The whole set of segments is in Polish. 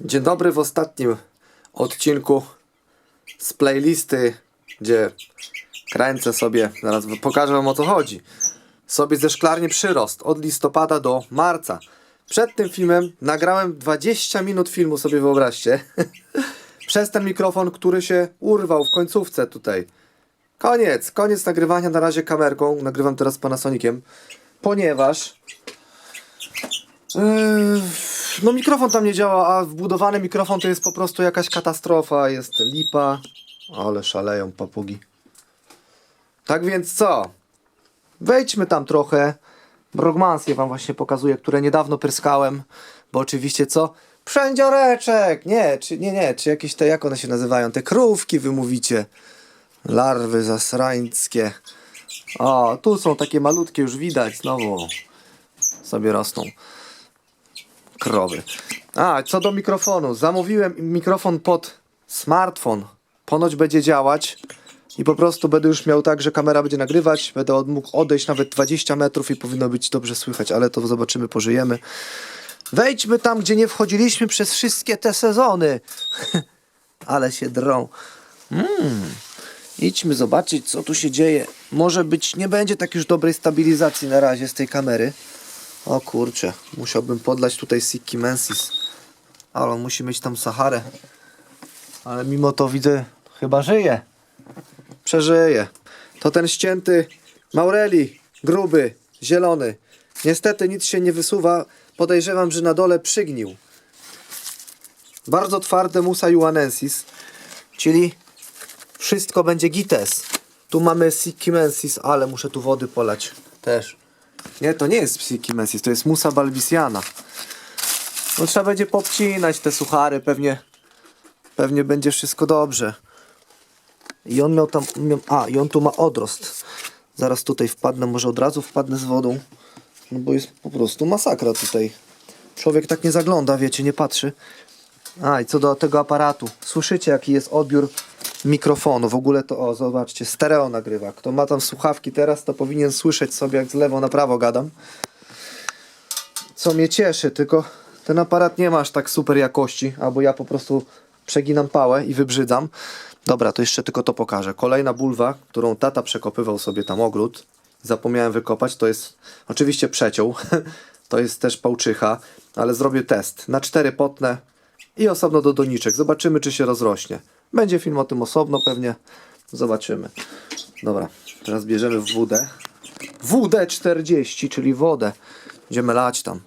Dzień dobry w ostatnim odcinku z playlisty, gdzie kręcę sobie, zaraz pokażę wam o co chodzi, sobie ze szklarni przyrost od listopada do marca. Przed tym filmem nagrałem 20 minut filmu, sobie wyobraźcie, przez ten mikrofon, który się urwał w końcówce tutaj. Koniec, koniec nagrywania na razie kamerką, nagrywam teraz Panasoniciem, ponieważ Yy, no mikrofon tam nie działa, a wbudowany mikrofon to jest po prostu jakaś katastrofa, jest lipa. Ale szaleją papugi. Tak więc co? Wejdźmy tam trochę. Brogmansje wam właśnie pokazuję, które niedawno pryskałem. Bo oczywiście co? Przędzioreczek! Nie, czy nie, nie, czy jakieś te, jak one się nazywają? Te krówki wy mówicie. Larwy zasrańskie. O, tu są takie malutkie, już widać znowu. Sobie rosną krowy. A, co do mikrofonu. Zamówiłem mikrofon pod smartfon. Ponoć będzie działać. I po prostu będę już miał tak, że kamera będzie nagrywać. Będę od- mógł odejść nawet 20 metrów i powinno być dobrze słychać, ale to zobaczymy, pożyjemy. Wejdźmy tam, gdzie nie wchodziliśmy przez wszystkie te sezony. ale się drą. Mm. Idźmy zobaczyć, co tu się dzieje. Może być, nie będzie tak już dobrej stabilizacji na razie z tej kamery. O kurczę, musiałbym podlać tutaj Siki Mensis. Ale on musi mieć tam Saharę. Ale mimo to widzę, chyba żyje. Przeżyje. To ten ścięty Maureli, gruby, zielony. Niestety nic się nie wysuwa. Podejrzewam, że na dole przygnił. Bardzo twarde Musa Juanensis, czyli wszystko będzie gites. Tu mamy Siki Mensis, ale muszę tu wody polać też. Nie, to nie jest Psyche Mensis, to jest Musa balbisiana. No trzeba będzie popcinać te suchary, pewnie pewnie będzie wszystko dobrze. I on miał tam, miał, a i on tu ma odrost. Zaraz tutaj wpadnę, może od razu wpadnę z wodą. No bo jest po prostu masakra tutaj. Człowiek tak nie zagląda, wiecie, nie patrzy. A i co do tego aparatu. Słyszycie jaki jest odbiór mikrofonu. W ogóle to, o zobaczcie, stereo nagrywa. Kto ma tam słuchawki teraz, to powinien słyszeć sobie jak z lewo na prawo gadam. Co mnie cieszy, tylko ten aparat nie ma aż tak super jakości, albo ja po prostu przeginam pałę i wybrzydzam. Dobra, to jeszcze tylko to pokażę. Kolejna bulwa, którą tata przekopywał sobie tam ogród. Zapomniałem wykopać, to jest oczywiście przeciął. to jest też pałczycha, ale zrobię test. Na cztery potnę i osobno do doniczek. Zobaczymy, czy się rozrośnie. Będzie film o tym osobno pewnie. Zobaczymy. Dobra, teraz bierzemy wódę. WD-40, czyli wodę. Będziemy lać tam.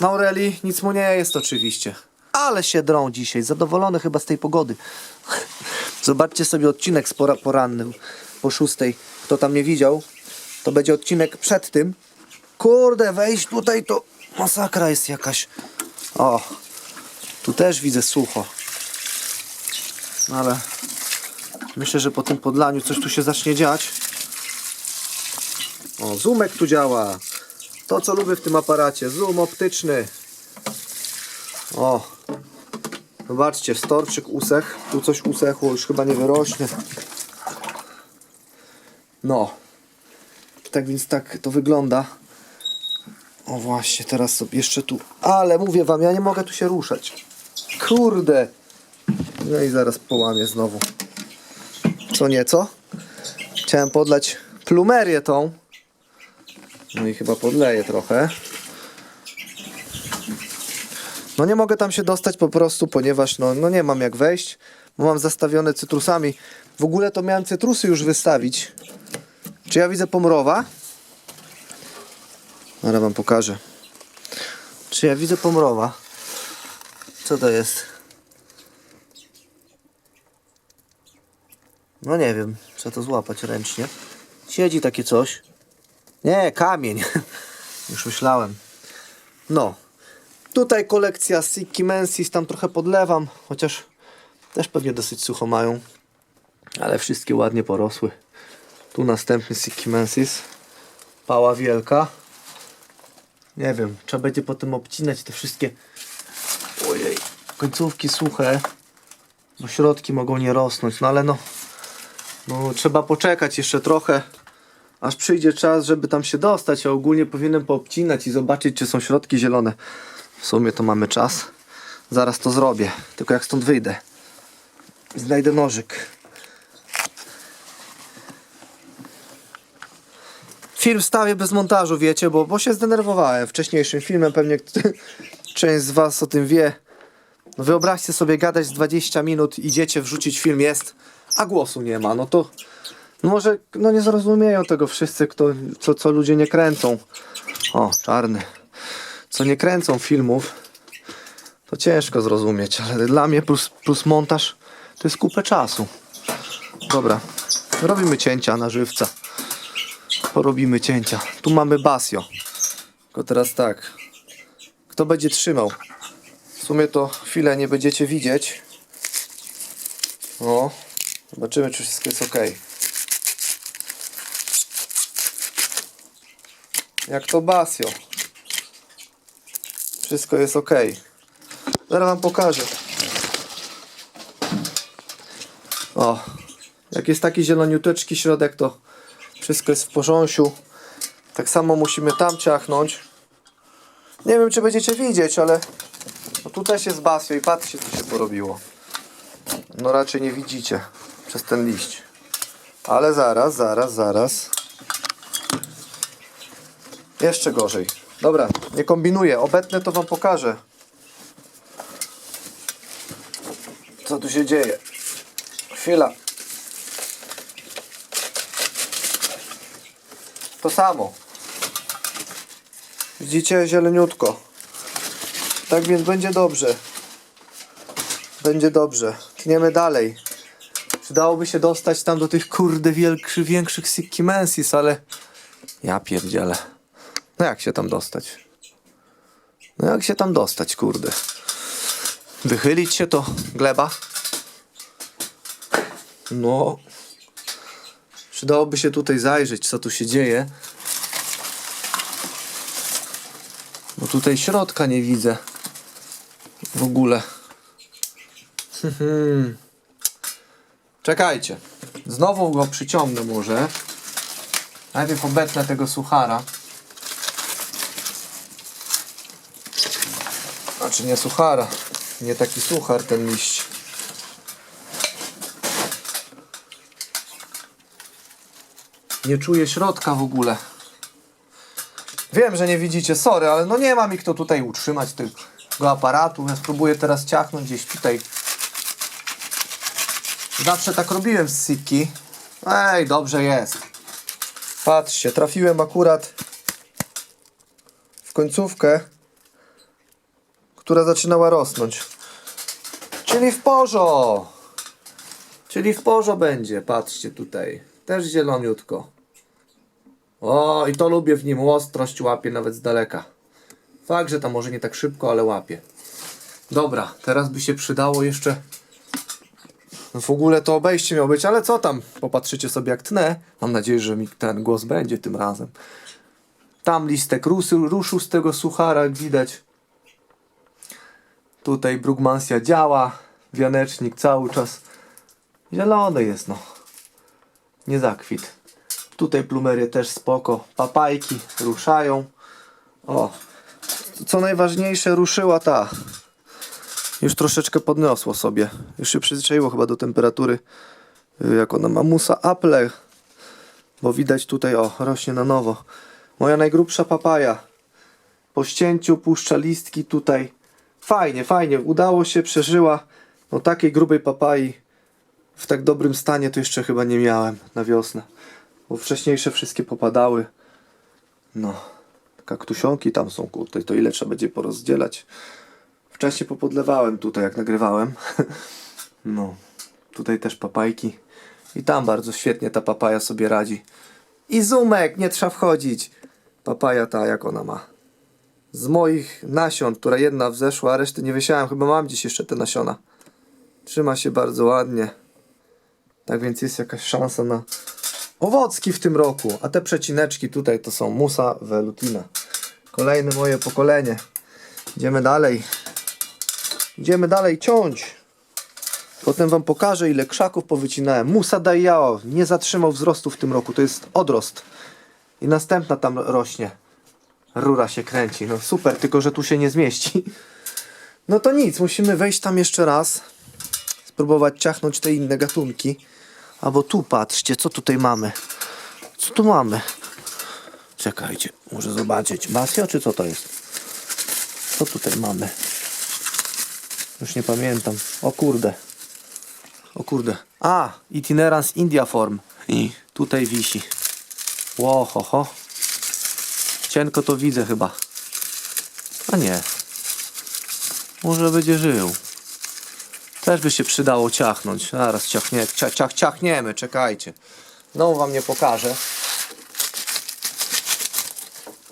Maureli, nic mu nie jest oczywiście. Ale się drą dzisiaj. Zadowolony chyba z tej pogody. Zobaczcie sobie odcinek z pora porannym po szóstej. Kto tam nie widział, to będzie odcinek przed tym. Kurde, wejść tutaj to masakra jest jakaś. O, tu też widzę sucho. No ale myślę, że po tym podlaniu coś tu się zacznie dziać. O, zoomek tu działa. To co lubię w tym aparacie. Zoom optyczny. O. Zobaczcie, storczyk usech. Tu coś usechło, już chyba nie wyrośnie. No. Tak więc tak to wygląda. O właśnie, teraz sobie jeszcze tu. Ale mówię wam, ja nie mogę tu się ruszać. Kurde. No i zaraz połamię znowu. Co nieco? Chciałem podlać plumerię tą. No i chyba podleję trochę. No nie mogę tam się dostać po prostu, ponieważ no, no nie mam jak wejść, bo mam zastawione cytrusami. W ogóle to miałem cytrusy już wystawić. Czy ja widzę pomrowa? Ale wam pokażę. Czy ja widzę pomrowa? Co to jest? No nie wiem, trzeba to złapać ręcznie. Siedzi takie coś. Nie, kamień. Już myślałem. No. Tutaj kolekcja Siki Mensis, tam trochę podlewam, chociaż też pewnie dosyć sucho mają. Ale wszystkie ładnie porosły. Tu następny Siki Mensis. Pała wielka. Nie wiem, trzeba będzie potem obcinać te wszystkie ojej, końcówki suche. Bo środki mogą nie rosnąć, no ale no, no trzeba poczekać jeszcze trochę aż przyjdzie czas, żeby tam się dostać, a ogólnie powinienem poobcinać i zobaczyć, czy są środki zielone. W sumie to mamy czas. Zaraz to zrobię. Tylko jak stąd wyjdę. Znajdę nożyk. Film wstawię bez montażu, wiecie, bo, bo się zdenerwowałem wcześniejszym filmem. Pewnie część z Was o tym wie. No wyobraźcie sobie gadać z 20 minut, idziecie wrzucić film, jest, a głosu nie ma. No to może no nie zrozumieją tego wszyscy, kto, co, co ludzie nie kręcą. O, czarny. Co nie kręcą filmów, to ciężko zrozumieć, ale dla mnie plus, plus montaż to jest kupę czasu. Dobra, robimy cięcia na żywca. Porobimy cięcia. Tu mamy basio. Tylko teraz tak. Kto będzie trzymał? W sumie to chwilę nie będziecie widzieć. O, zobaczymy, czy wszystko jest ok. Jak to basio. Wszystko jest ok. Zaraz wam pokażę. O, jak jest taki zieloniuteczki środek, to wszystko jest w porządku. Tak samo musimy tam ciachnąć. Nie wiem, czy będziecie widzieć, ale no tu też jest basio i patrzcie, co się porobiło. No raczej nie widzicie przez ten liść. Ale zaraz, zaraz, zaraz. Jeszcze gorzej. Dobra, nie kombinuję. Obetnę to wam pokażę. Co tu się dzieje? Chwila. To samo. Widzicie, zieleniutko. Tak więc będzie dobrze. Będzie dobrze. Tniemy dalej. Przydałoby się dostać tam do tych kurde wielkszy, większych Sikkimensis, ale ja pierdzielę. No jak się tam dostać? No jak się tam dostać, kurde? Wychylić się to gleba? No. Przydałoby się tutaj zajrzeć, co tu się dzieje. Bo tutaj środka nie widzę. W ogóle. Hmm. Czekajcie. Znowu go przyciągnę może. Najpierw obetnę tego suchara. Znaczy nie suchara. Nie taki suchar ten liść. Nie czuję środka w ogóle. Wiem, że nie widzicie, sorry, ale no nie ma mi kto tutaj utrzymać tego aparatu. Ja spróbuję teraz ciachnąć gdzieś tutaj. Zawsze tak robiłem z Siki. Ej, dobrze jest. Patrzcie, trafiłem akurat w końcówkę, która zaczynała rosnąć. Czyli w porzo. Czyli w porzo będzie, patrzcie tutaj. Też zieloniutko. O, i to lubię w nim. Ostrość łapie nawet z daleka. Fakt, że to może nie tak szybko, ale łapie. Dobra, teraz by się przydało jeszcze. W ogóle to obejście miało być, ale co tam? Popatrzycie sobie jak tnę. Mam nadzieję, że mi ten głos będzie tym razem. Tam listek ruszył, ruszył z tego suchara, jak widać. Tutaj Brugmansja działa. Wianecznik cały czas zielony jest, no. Nie zakwit. Tutaj plumerie też spoko. Papajki ruszają. O, co najważniejsze, ruszyła ta. Już troszeczkę podniosło sobie. Już się przyzwyczaiło chyba do temperatury. y, Jak ona ma musa apple. Bo widać tutaj, o, rośnie na nowo. Moja najgrubsza papaja. Po ścięciu puszcza listki tutaj. Fajnie, fajnie. Udało się, przeżyła. No takiej grubej papai w tak dobrym stanie to jeszcze chyba nie miałem na wiosnę. Bo wcześniejsze wszystkie popadały. No. Kaktusionki tam są, kurde, to ile trzeba będzie porozdzielać. Wcześniej popodlewałem tutaj, jak nagrywałem. No. Tutaj też papajki. I tam bardzo świetnie ta papaja sobie radzi. I zumek, nie trzeba wchodzić. Papaja ta, jak ona ma. Z moich nasion, która jedna wzeszła, a reszty nie wysiałem. Chyba mam gdzieś jeszcze te nasiona. Trzyma się bardzo ładnie. Tak więc jest jakaś szansa na owocki w tym roku. A te przecineczki tutaj to są musa velutina. Kolejne moje pokolenie. Idziemy dalej. Idziemy dalej ciąć. Potem wam pokażę ile krzaków powycinałem. Musa Daiao nie zatrzymał wzrostu w tym roku. To jest odrost. I następna tam rośnie. Rura się kręci. No super, tylko że tu się nie zmieści. No to nic, musimy wejść tam jeszcze raz. Spróbować ciachnąć te inne gatunki. Albo tu patrzcie, co tutaj mamy. Co tu mamy? Czekajcie, muszę zobaczyć. Basio, czy co to jest? Co tutaj mamy? Już nie pamiętam. O kurde. O kurde. A, itinerans India Form. I tutaj wisi. Ło, ho, ho. Cienko to widzę chyba. A nie. Może będzie żył. Też by się przydało ciachnąć. Zaraz ciachnie, cia, ciach, ciachniemy, czekajcie. No wam nie pokażę.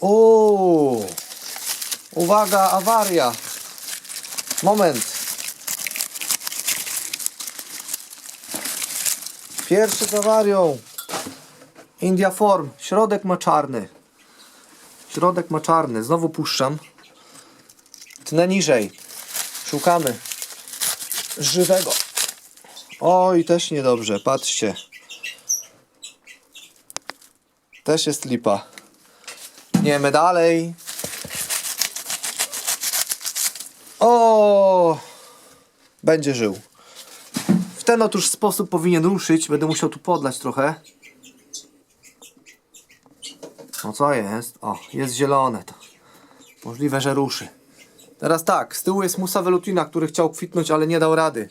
Uuu. Uwaga, awaria. Moment. Pierwszy z awarią. India Form. Środek ma czarny. Środek ma czarny. Znowu puszczam. Tnę niżej. Szukamy. Żywego. Oj, też niedobrze. Patrzcie. Też jest lipa. Niemy dalej. O! Będzie żył. Ten otóż sposób powinien ruszyć. Będę musiał tu podlać trochę. No co jest? O, jest zielone to. Możliwe, że ruszy. Teraz tak, z tyłu jest Musa Velutina, który chciał kwitnąć, ale nie dał rady.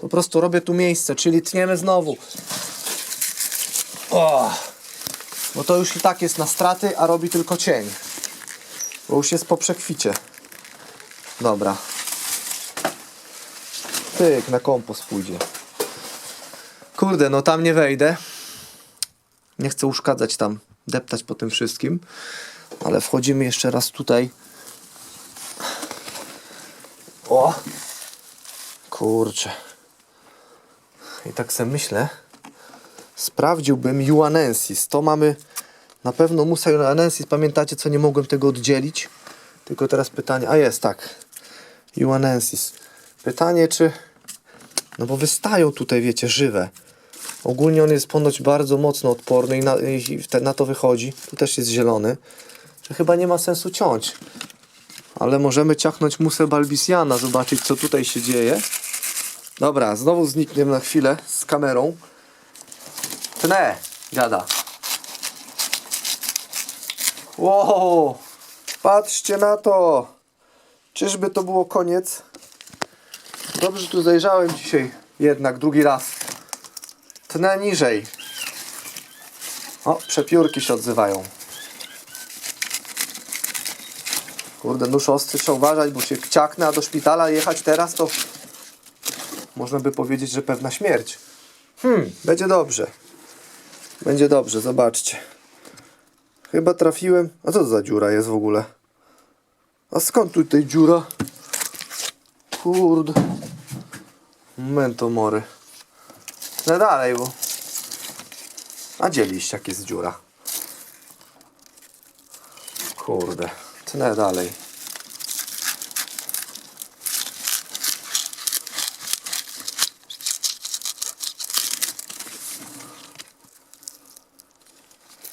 Po prostu robię tu miejsce, czyli tniemy znowu. O! Bo to już i tak jest na straty, a robi tylko cień. Bo już jest po przekwicie. Dobra. Tyk, na kompost pójdzie. Kurde, no tam nie wejdę. Nie chcę uszkadzać tam, deptać po tym wszystkim. Ale wchodzimy jeszcze raz tutaj. O! Kurczę. I tak sobie myślę. Sprawdziłbym Juanensis. To mamy na pewno Musa Juanensis. Pamiętacie, co nie mogłem tego oddzielić? Tylko teraz pytanie. A jest, tak. Juanensis. Pytanie, czy. No bo wystają tutaj, wiecie, żywe. Ogólnie on jest ponoć bardzo mocno odporny i na, i te- na to wychodzi. Tu też jest zielony. Że chyba nie ma sensu ciąć. Ale możemy ciachnąć musę Balbisiana, zobaczyć co tutaj się dzieje. Dobra, znowu zniknie na chwilę z kamerą. Tnę, dziada. Wow, patrzcie na to. Czyżby to było koniec? Dobrze, tu zajrzałem dzisiaj jednak drugi raz. Tnę niżej. O, przepiórki się odzywają. Kurde, nóż ostry, trzeba uważać, bo się ciaknę, a do szpitala jechać teraz to można by powiedzieć, że pewna śmierć. Hmm, będzie dobrze. Będzie dobrze, zobaczcie. Chyba trafiłem. A co to za dziura jest w ogóle? A skąd tutaj dziura? Kurde. Momento mory. No dalej, bo... A gdzie liść, jak jest dziura? Kurde. Tnę dalej.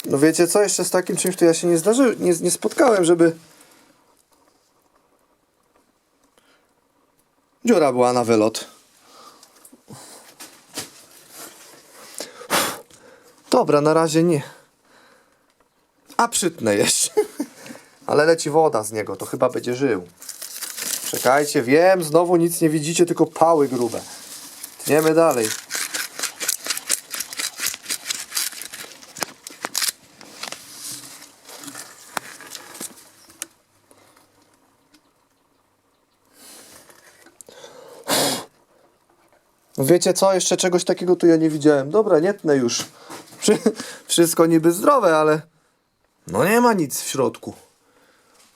No wiecie co, jeszcze z takim czymś to ja się nie zdarzy, nie, nie spotkałem, żeby dziura była na wylot. Dobra, na razie nie. A przytnę jeszcze. Ale leci woda z niego, to chyba będzie żył. Czekajcie, wiem, znowu nic nie widzicie, tylko pały grube. Tniemy dalej. Wiecie co? Jeszcze czegoś takiego tu ja nie widziałem. Dobra, nie tnę już. Wszy- Wszystko niby zdrowe, ale no nie ma nic w środku.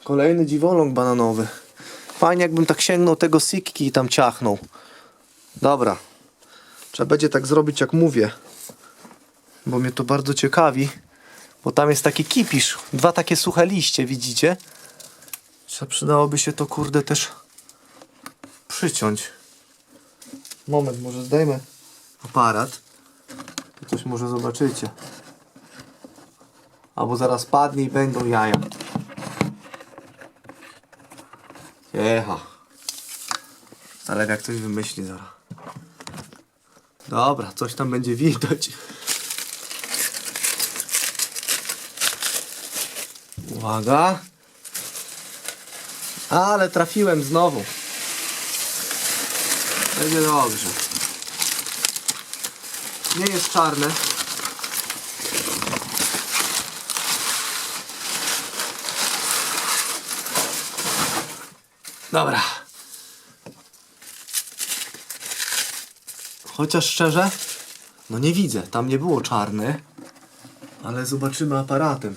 Kolejny dziwoląg bananowy. Fajnie jakbym tak sięgnął tego sikki i tam ciachnął. Dobra. Trzeba będzie tak zrobić jak mówię. Bo mnie to bardzo ciekawi. Bo tam jest taki kipisz. Dwa takie suche liście, widzicie? Trzeba przydałoby się to kurde też przyciąć. Moment, może zdejmę aparat. To Coś może zobaczycie. Albo zaraz padnie i będą jaja. Jecha. Ale jak ktoś wymyśli zaraz. Dobra, coś tam będzie widać. Uwaga. Ale trafiłem znowu. Będzie dobrze. Nie jest czarne. Dobra. Chociaż szczerze, no nie widzę. Tam nie było czarne. Ale zobaczymy aparatem,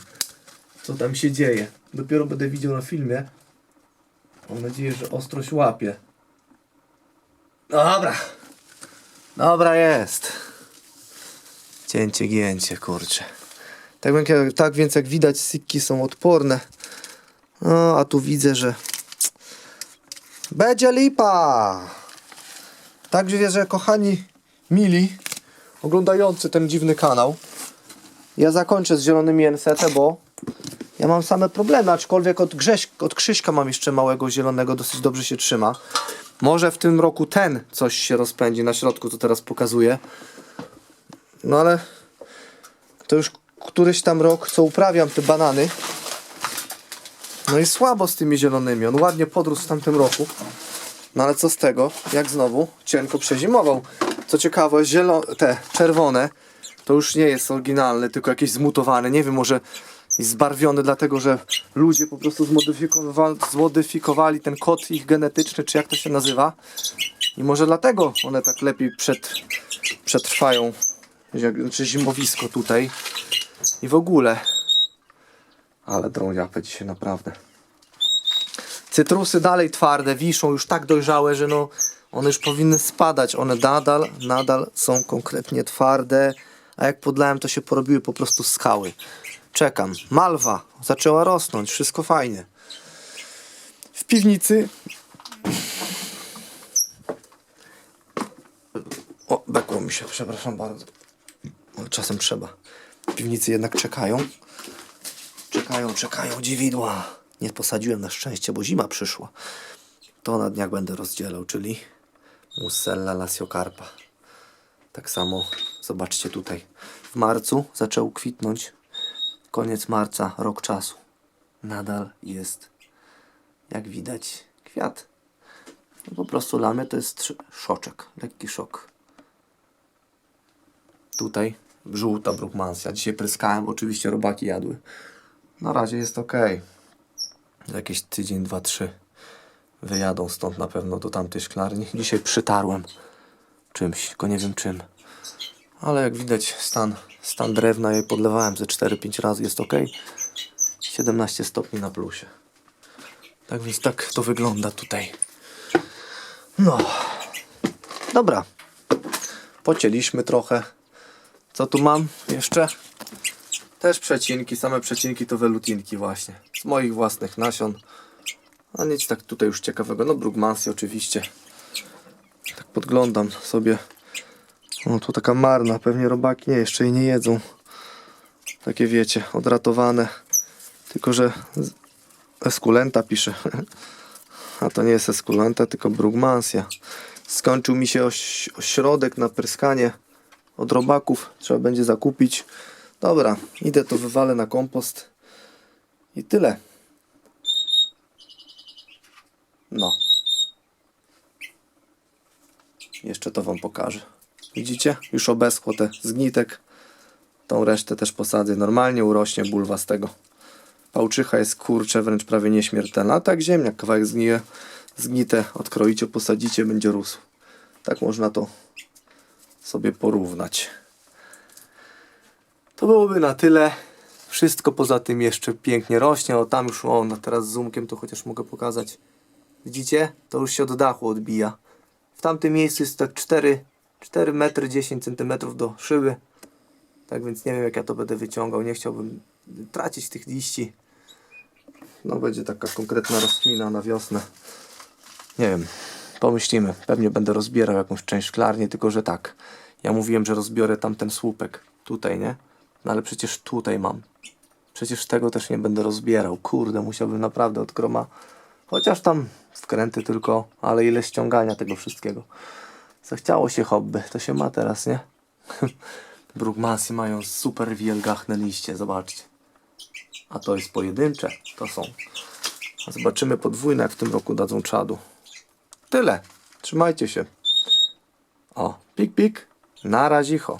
co tam się dzieje. Dopiero będę widział na filmie. Mam nadzieję, że ostrość łapie. Dobra. Dobra jest. Cięcie, gięcie, kurczę. Tak, tak więc jak widać, sikki są odporne. No, a tu widzę, że będzie lipa. Także, że kochani mili, oglądający ten dziwny kanał, ja zakończę z zielonymi NST, bo ja mam same problemy, aczkolwiek od, Grześ, od Krzyśka mam jeszcze małego zielonego, dosyć dobrze się trzyma. Może w tym roku ten coś się rozpędzi na środku, co teraz pokazuję. No ale to już któryś tam rok, co uprawiam te banany. No i słabo z tymi zielonymi. On ładnie podrósł w tamtym roku. No ale co z tego, jak znowu cienko przezimował. Co ciekawe, zielo- te czerwone to już nie jest oryginalne, tylko jakieś zmutowane. Nie wiem, może zbarwione dlatego, że ludzie po prostu zmodyfikowali, zmodyfikowali ten kod ich genetyczny, czy jak to się nazywa. I może dlatego one tak lepiej przetrwają, znaczy zimowisko tutaj. I w ogóle. Ale drągiapę dzisiaj naprawdę. Cytrusy dalej twarde, wiszą, już tak dojrzałe, że no one już powinny spadać. One nadal, nadal są konkretnie twarde, a jak podlałem to się porobiły po prostu skały. Czekam. Malwa zaczęła rosnąć, wszystko fajnie. W piwnicy O, bekło mi się, przepraszam bardzo. Czasem trzeba. Piwnicy jednak czekają. Czekają, czekają dziwidła. Nie posadziłem na szczęście, bo zima przyszła. To na dniach będę rozdzielał, czyli Musella lasiocarpa. Tak samo, zobaczcie tutaj. W marcu zaczął kwitnąć. Koniec marca, rok czasu. Nadal jest, jak widać, kwiat. No po prostu lamy to jest sz- szoczek, lekki szok. Tutaj żółta brukmansja. Dzisiaj pryskałem, oczywiście robaki jadły. Na razie jest ok. Jakieś tydzień, dwa, trzy wyjadą stąd na pewno do tamtej szklarni. Dzisiaj przytarłem czymś, tylko nie wiem czym. Ale jak widać stan, stan drewna, ja je podlewałem ze 4-5 razy, jest ok. 17 stopni na plusie. Tak więc tak to wygląda tutaj. No. Dobra. Pocięliśmy trochę. Co tu mam jeszcze? Też przecinki, same przecinki to welutinki właśnie. Z moich własnych nasion. A nic tak tutaj już ciekawego. No Brugmansi oczywiście. Tak podglądam sobie. O, tu taka marna. Pewnie robaki nie, jeszcze jej nie jedzą. Takie wiecie, odratowane. Tylko, że Esculenta pisze. A to nie jest Esculenta, tylko Brugmansia. Skończył mi się oś ośrodek na pryskanie od robaków. Trzeba będzie zakupić. Dobra, idę to wywalę na kompost. I tyle. No. Jeszcze to wam pokażę. Widzicie? Już obeschło te zgnitek. Tą resztę też posadzę. Normalnie urośnie bulwa z tego. Pałczycha jest kurcze, wręcz prawie nieśmiertelna. A tak ziemniak, kawałek zgnije, zgnite, odkroicie, posadzicie, będzie rósł. Tak można to sobie porównać. To byłoby na tyle. Wszystko poza tym jeszcze pięknie rośnie. O tam już, o no teraz zoomkiem to chociaż mogę pokazać. Widzicie? To już się od dachu odbija. W tamtym miejscu jest tak 4, 4 metry 10 cm do szyby. Tak więc nie wiem jak ja to będę wyciągał. Nie chciałbym tracić tych liści. No będzie taka konkretna rozkmina na wiosnę. Nie wiem. Pomyślimy. Pewnie będę rozbierał jakąś część szklarni, tylko że tak. Ja mówiłem, że rozbiorę tamten słupek. Tutaj, nie? No ale przecież tutaj mam. Przecież tego też nie będę rozbierał. Kurde, musiałbym naprawdę od groma Chociaż tam wkręty tylko, ale ile ściągania tego wszystkiego. Zachciało się hobby, to się ma teraz, nie? Brugmansy mają super wielgachne liście, zobaczcie. A to jest pojedyncze, to są. A zobaczymy podwójne, jak w tym roku dadzą czadu. Tyle. Trzymajcie się. O, pik pik. Na razicho.